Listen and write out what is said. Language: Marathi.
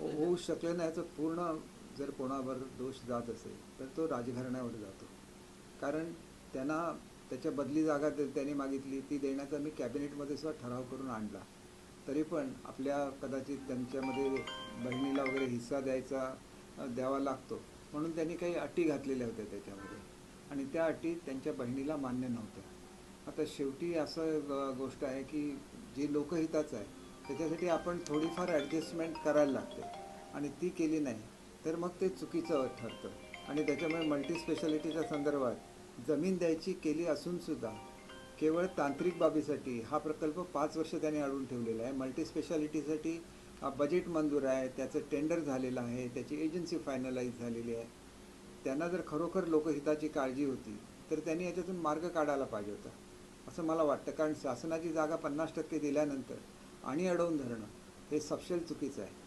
होऊ शकलं नाही तर पूर्ण जर कोणावर दोष जात असेल तर तो राजघराण्यावर जातो. कारण त्यांना त्याच्या बदली जागा त्यांनी मागितली ती देण्याचा मी कॅबिनेटमध्ये सुद्धा ठराव करून आणला. तरी पण आपल्या कदाचित त्यांच्यामध्ये बहिणीला वगैरे हिस्सा द्यायचा द्यावा लागतो. म्हणून त्यांनी काही अटी घातलेल्या होत्या त्याच्यामध्ये. आणि त्या अटी त्यांच्या बहिणीला मान्य नव्हत्या. आता शेवटी असं ग- गोष्ट आहे की जे लोकहिताचं आहे त्याच्यासाठी आपण थोडीफार ॲडजस्टमेंट करायला लागते. आणि ती केली नाही तर मग ते चुकीचं ठरतं. आणि त्याच्यामुळे मल्टी स्पेशालिटीच्या संदर्भात जमीन द्यायची केली असूनसुद्धा केवळ तांत्रिक बाबीसाठी हा प्रकल्प पाच वर्ष त्यांनी अडून ठेवलेला आहे. मल्टी स्पेशालिटीसाठी बजेट मंजूर आहे त्याचं टेंडर झालेलं आहे त्याची एजन्सी फायनलाइज झालेली आहे. त्यांना जर खरोखर लोकहिताची काळजी होती तर त्यांनी याच्यातून मार्ग काढायला पाहिजे होता. असं मला वाटतं. कारण शासनाची जागा पन्नास टक्के दिल्यानंतर आणि अडवून धरणं हे सपशेल चुकीचं आहे.